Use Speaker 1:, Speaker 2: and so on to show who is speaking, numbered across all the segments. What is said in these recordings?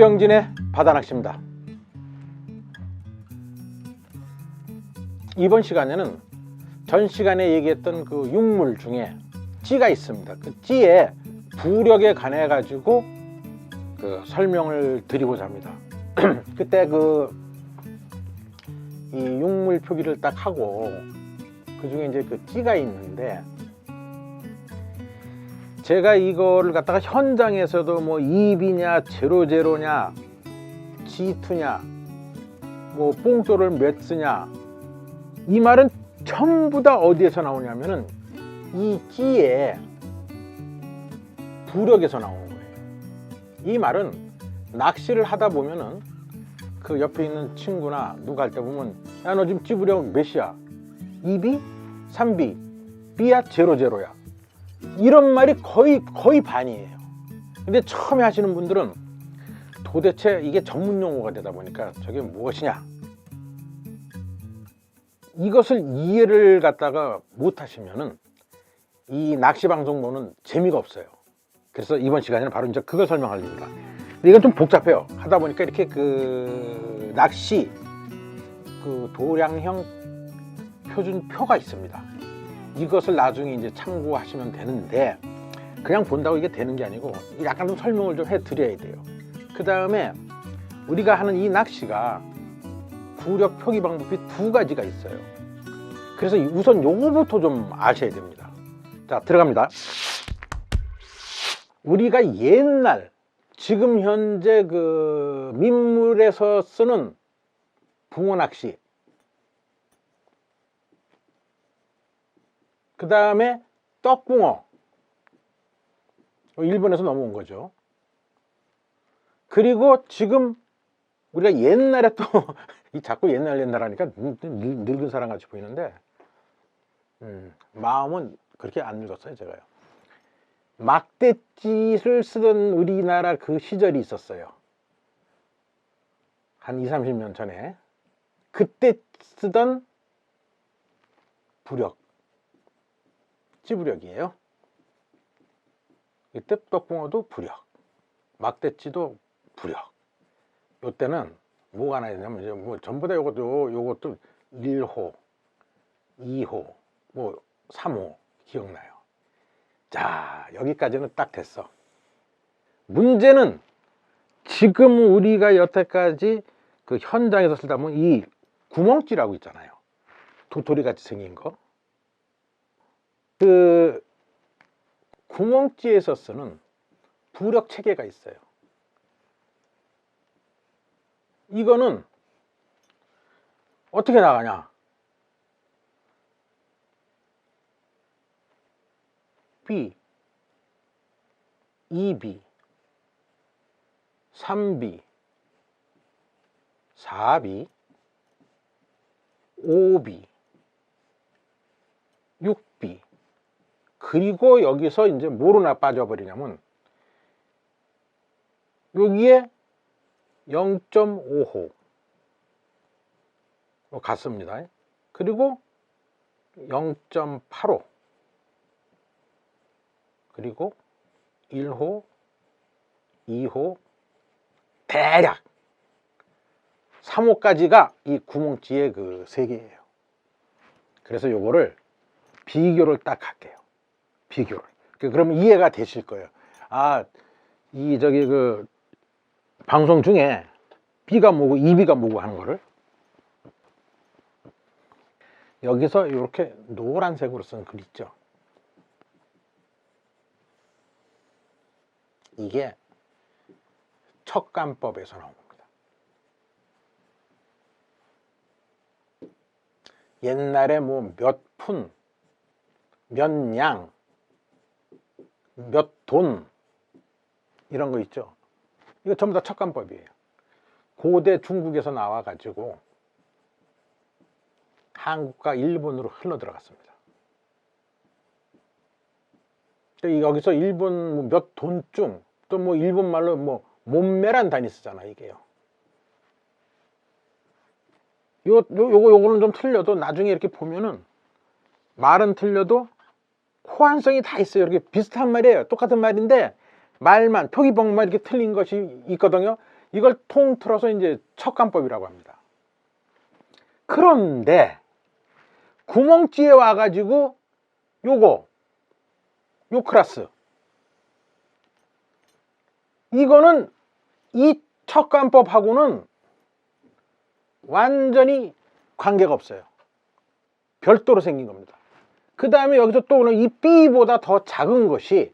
Speaker 1: 이병진의 바다낚시입니다. 이번 시간에는 전 시간에 얘기했던 그 육물 중에 찌가 있습니다. 그 찌의 부력에 관해 가지고 그 설명을 드리고자 합니다. 그때 그 이 육물 표기를 딱 하고 그 중에 이제 그 찌가 있는데 제가 이거를 갖다가 현장에서도 뭐 입이냐 제로제로냐 G2냐 뭐 뽕돌을 몇 쓰냐 이 말은 전부 다 어디에서 나오냐면은 이 찌의 부력에서 나오는 거예요. 이 말은 낚시를 하다 보면은 그 옆에 있는 친구나 누가 할 때 보면 야 너 지금 찌부력 몇이야? 2비? 3비? B야? 제로제로야? 이런 말이 거의 거의 반이에요. 근데 처음에 하시는 분들은 도대체 이게 전문 용어가 되다 보니까 저게 무엇이냐? 이것을 이해를 갖다가 못 하시면은 이 낚시 방송 보는 재미가 없어요. 그래서 이번 시간에는 바로 이제 그걸 설명하려니까. 근데 이건 좀 복잡해요. 하다 보니까 이렇게 그 낚시 그 도량형 표준표가 있습니다. 이것을 나중에 이제 참고하시면 되는데 그냥 본다고 이게 되는 게 아니고 약간 좀 설명을 좀 해드려야 돼요. 그 다음에 우리가 하는 이 낚시가 구력 표기 방법이 두 가지가 있어요. 그래서 우선 요거부터 좀 아셔야 됩니다. 자, 들어갑니다. 우리가 옛날 지금 현재 그 민물에서 쓰는 붕어 낚시 그 다음에 떡붕어 일본에서 넘어온 거죠. 그리고 지금 우리가 옛날에 또 이 자꾸 옛날 옛날 하니까 늙은 사람 같이 보이는데 음, 마음은 그렇게 안 늙었어요 제가요. 막대짓을 쓰던 우리나라 그 시절이 있었어요. 한 2, 30년 전에 그때 쓰던 부력 찌부력이에요. 이때 떡붕어도 부력, 막대찌도 부력. 요때는 뭐가 하나 있냐면 이제 뭐 전부 다 요것도 요것도 1호, 2호, 뭐 3호 기억나요. 자, 여기까지는 딱 됐어. 문제는 지금 우리가 여태까지 그 현장에서 쓰다 보면 이 구멍찌라고 있잖아요. 도토리 같이 생긴 거. 그 구멍찌에서 쓰는 부력 체계가 있어요. 이거는 어떻게 나가냐? B, 2B, 3B, 4B, 5B, 6B. 그리고 여기서 이제 뭐로나 빠져버리냐면 여기에 0.5호 같습니다. 그리고 0.85 그리고 1호, 2호, 대략 3호까지가 이 구멍지의 그 세 개예요. 그래서 요거를 비교를 딱 할게요. 비교를. 그- 그러면 이해가 되실 거예요. 아, 이 저기 그 방송 중에 B가 뭐고 2B가 뭐고 하는 거를 여기서 이렇게 노란색으로 쓴 글 있죠. 이게 척간법에서 나온 겁니다. 옛날에 뭐 몇 푼, 몇 냥, 몇 돈 이런 거 있죠. 이거 전부 다 척간법이에요. 고대 중국에서 나와 가지고 한국과 일본으로 흘러 들어갔습니다. 여기서 일본 뭐몇 돈쯤 또 뭐 일본 말로 뭐 몸매란 단위 쓰잖아 이게요. 요, 요, 요거, 요거는 좀 틀려도 나중에 이렇게 보면은 말은 틀려도 호환성이 다 있어요. 이렇게 비슷한 말이에요. 똑같은 말인데 말만, 표기법만 이렇게 틀린 것이 있거든요. 이걸 통틀어서 이제 척간법이라고 합니다. 그런데 구멍찌에 와가지고 요거 요 클라스 이거는 이 척간법하고는 완전히 관계가 없어요. 별도로 생긴 겁니다. 그 다음에 여기서 또 오는 이 B보다 더 작은 것이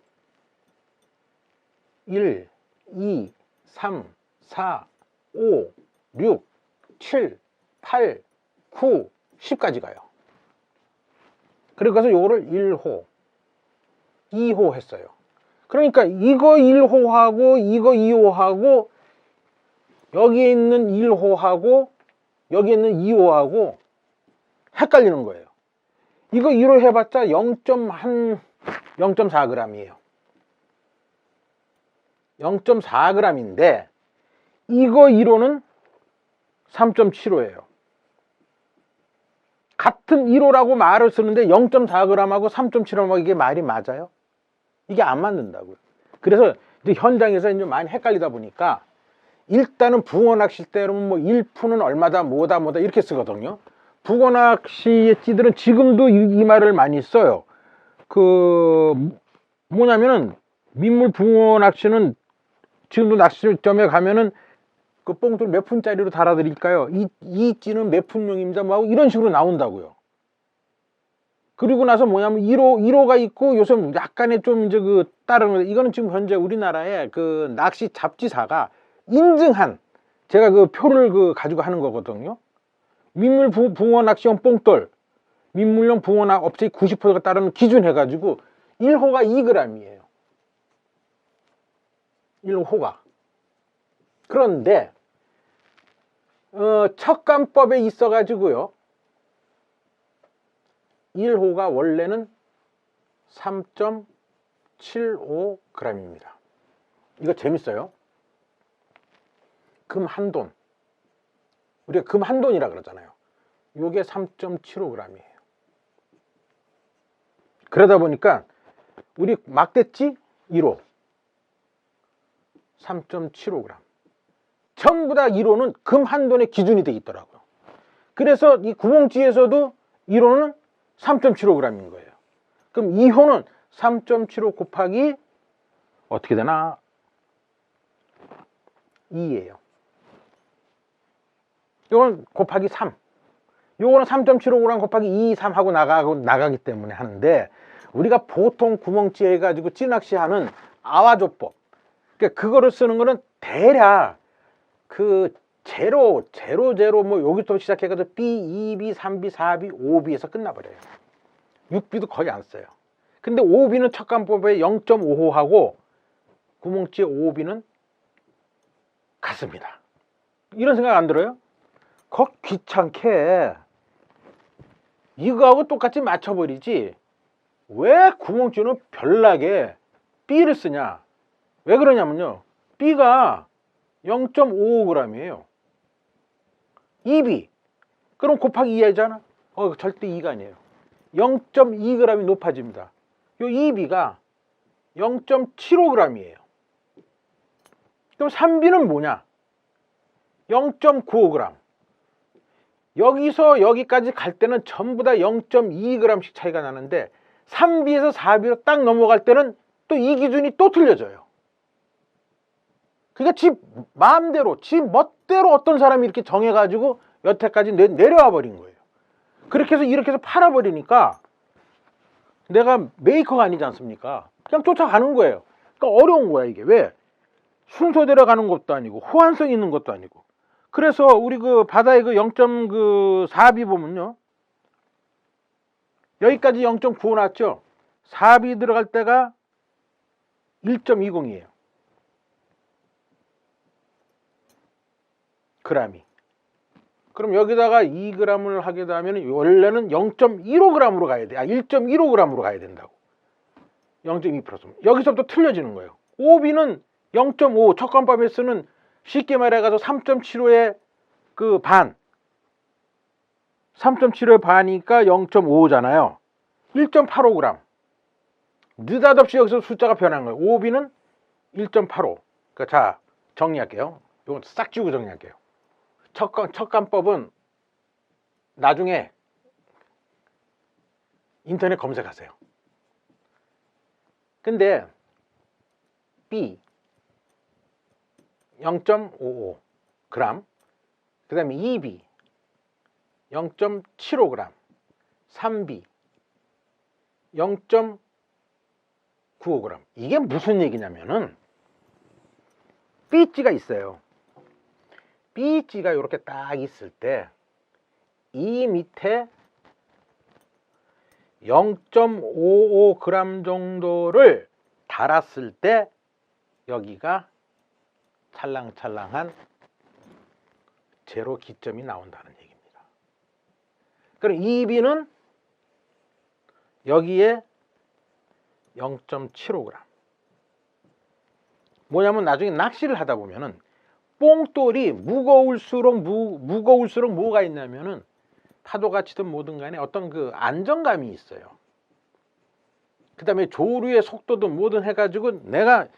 Speaker 1: 1, 2, 3, 4, 5, 6, 7, 8, 9, 10까지 가요. 그래서 요거를 1호, 2호 했어요. 그러니까 이거 1호하고 이거 2호하고 여기에 있는 1호하고 여기 있는 2호하고 헷갈리는 거예요. 이거 1호 해봤자 0.한 0.4g이에요. 0.4g인데 이거 1호는 3.75예요. 같은 1호라고 말을 쓰는데 0.4g하고 3.75하고 이게 말이 맞아요? 이게 안 맞는다고요. 그래서 이제 현장에서 이제 많이 헷갈리다 보니까 일단은 붕어 낚실 때는 뭐 1푸는 얼마다 뭐다 뭐다 이렇게 쓰거든요. 붕어 낚시의 찌들은 지금도 이, 이 말을 많이 써요. 그 뭐냐면은 민물 붕어 낚시는 지금도 낚시점에 가면은 그 뽕돌 몇 푼짜리로 달아드릴까요? 이, 이 찌는 몇 푼용입니다. 뭐 이런 식으로 나온다고요. 그리고 나서 뭐냐면 1호, 1호가 있고 요새 약간의 좀 이제 그 다른 거 이거는 지금 현재 우리나라의 그 낚시 잡지사가 인증한 제가 그 표를 그 가지고 하는 거거든요. 민물 부- 붕어 낚시용 뽕돌, 민물용 붕어 낚 업체 90%가 따르는 기준 해가지고 1호가 2g이에요. 1호가. 그런데 어, 척간법에 있어 가지고요. 1호가 원래는 3.75g입니다. 이거 재밌어요. 금 한 돈. 우리가 금 한 돈이라 그러잖아요. 요게 3.75g이에요. 그러다 보니까 우리 막대찌 1호 3.75g. 전부 다 1호는 금 한 돈의 기준이 돼 있더라고요. 그래서 이 구멍찌에서도 1호는 3.75g인 거예요. 그럼 2호는 3.75 곱하기 어떻게 되나? 2예요. 이건 곱하기 3. 요거는 3.75g 곱하기 2, 3 하고 나가고 나가기 때문에 하는데 우리가 보통 구멍찌 해가지고 찌낚시하는 아와조법. 그러니까 그거를 쓰는 거는 대략 그 제로, 제로, 제로 뭐 여기부터 시작해가지고 B, 2B, 3B, 4B, 5B에서 끝나버려요. 6B도 거의 안 써요. 근데 5B는 척간법에 0.55하고 구멍찌의 5B는 같습니다. 이런 생각 안 들어요? 거 귀찮게 이거하고 똑같이 맞춰버리지 왜 구멍찌는 별나게 B를 쓰냐? 왜 그러냐면요. B가 0.55g이에요. 2B 그럼 곱하기 2 하잖아. 어 절대 2가 아니에요. 0.2g이 높아집니다. 요 2B가 0.75g이에요. 그럼 3B는 뭐냐? 0.95g 여기서 여기까지 갈 때는 전부 다 0.2g씩 차이가 나는데 3B에서 4B로 딱 넘어갈 때는 또 이 기준이 또 틀려져요. 그러니까 지 마음대로, 지 멋대로 어떤 사람이 이렇게 정해가지고 여태까지 내, 내려와 버린 거예요. 그렇게 해서 이렇게 해서 팔아버리니까 내가 메이커가 아니지 않습니까? 그냥 쫓아가는 거예요. 그러니까 어려운 거야, 이게. 왜? 순서대로 가는 것도 아니고, 호환성 있는 것도 아니고. 그래서 우리 그 바다의 그 0.4비 보면요. 여기까지 0.95 났죠? 4비 들어갈 때가 1.20이에요. 그람이. 그럼 여기다가 2g을 하게 되면 원래는 0.15g으로 가야 돼. 아, 1.15g으로 가야 된다고. 0.2%. 여기서부터 틀려지는 거예요. 5비는 0.5, 척간법에 쓰는 쉽게 말해가지고 3.75의 그 반. 3.75의 반이니까 0.5잖아요. 1.85g. 느닷없이 여기서 숫자가 변한 거예요. 5비는 1.85. 그러니까 자, 정리할게요. 이건 싹 지우고 정리할게요. 척간, 척간법은 나중에 인터넷 검색하세요. 근데 B 0.55g, 그 다음에 2B 0.75g, 3B 0.95g. 이게 무슨 얘기냐면은 B지가 있어요. B지가 이렇게 딱 있을 때 이 밑에 0.55g 정도를 달았을 때 여기가 찰랑찰랑한 제로 기점이 나온다는 얘기입니다. 그럼 2B는 여기에 0.75g. 뭐냐면 나중에 낚시를 하다 보면은 뽕돌이 무거울수록 무, 무거울수록 뭐가 있냐면은 파도가 치든 뭐든 간에 어떤 그 안정감이 있어요. 그 다음에 조류의 속도든 뭐든 해가지고 내가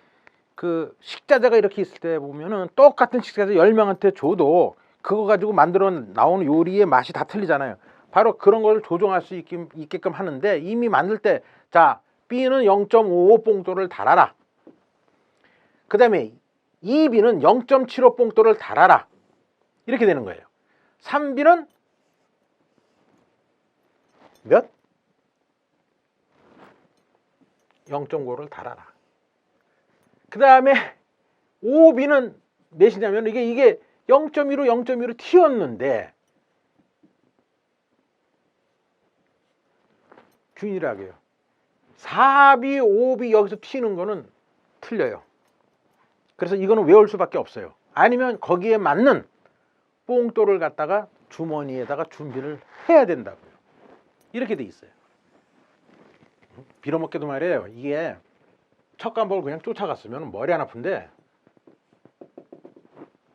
Speaker 1: 그 식자재가 이렇게 있을 때 보면은 똑같은 식자재 10명한테 줘도 그거 가지고 만들어 나오는 요리의 맛이 다 틀리잖아요. 바로 그런 걸 조정할 수 있게, 있게끔 하는데 이미 만들 때 자, B는 0.55 뽕돌을 달아라. 그 다음에 2B는 0.75 뽕돌을 달아라. 이렇게 되는 거예요. 3B는 몇? 0.5를 달아라. 그 다음에 5B는 몇이냐면 이게 이게 0.1로 0.1로 튀었는데 균일하게요. 4B, 5B 여기서 튀는 거는 틀려요. 그래서 이거는 외울 수밖에 없어요. 아니면 거기에 맞는 뽕돌을 갖다가 주머니에다가 준비를 해야 된다고요. 이렇게 돼 있어요. 빌어먹게도 말이에요. 이게 척간법을 그냥 쫓아갔으면 머리 안 아픈데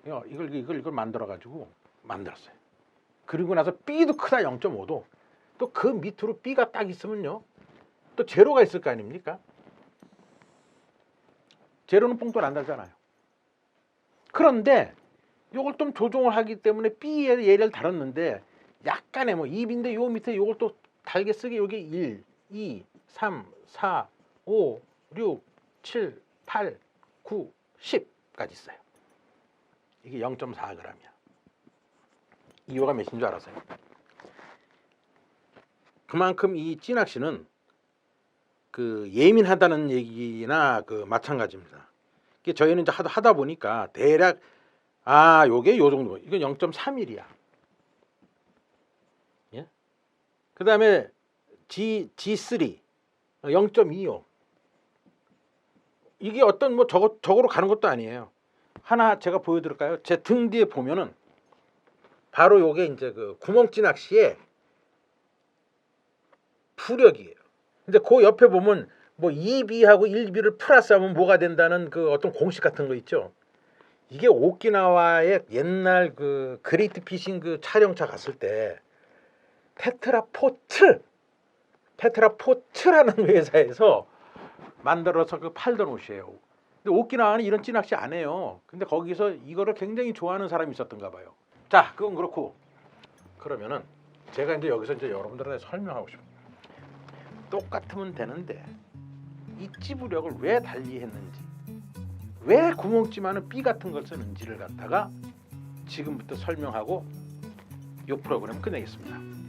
Speaker 1: 이거- 이걸 이걸 이걸 만들어 가지고 만들었어요. 그리고 나서 B도 크다 0.5도 또 그 밑으로 B가 딱 있으면요. 또 제로가 있을 거 아닙니까? 제로는 뽕돌 안 달잖아요. 그런데 요걸 좀 조정을 하기 때문에 B의 예를 다뤘는데 약간의 뭐 2인데 요 밑에 요걸 또 달게 쓰기 여기 1, 2, 3, 4, 5, 6, 7, 8, 9, 10까지 있어요. 이게 0.4g이야. 이유가 몇인 줄 알았어요. 그만큼 이 찌낚시는 그 예민하다는 얘기나 그 마찬가지입니다. 저희는 이제 하다, 보니까 대략 아 요게 요 정도 이건 0.31이야. 예? 그 다음에 G G3 0.25 이게 어떤 뭐 저거 저거로 가는 것도 아니에요. 하나 제가 보여드릴까요? 제 등 뒤에 보면은 바로 요게 이제 그 구멍찌 낚시의 부력이에요. 근데 그 옆에 보면 뭐 2B하고 1B를 플러스하면 뭐가 된다는 그 어떤 공식 같은 거 있죠. 이게 오키나와의 옛날 그 그레이트 피싱 그 촬영차 갔을 때 테트라포트 테트라포트라는 회사에서 만들어서 그 팔던 옷이에요. 근데 오키나와는 이런 찌낚시 안 해요. 근데 거기서 이거를 굉장히 좋아하는 사람이 있었던가 봐요. 자, 그건 그렇고 그러면은 제가 이제 여기서 이제 여러분들한테 설명하고 싶어요. 똑같으면 되는데 이 찌부력을 왜 달리했는지 왜 구멍찌만은 B 같은 걸 쓰는지를 갖다가 지금부터 설명하고 이 프로그램 끝내겠습니다.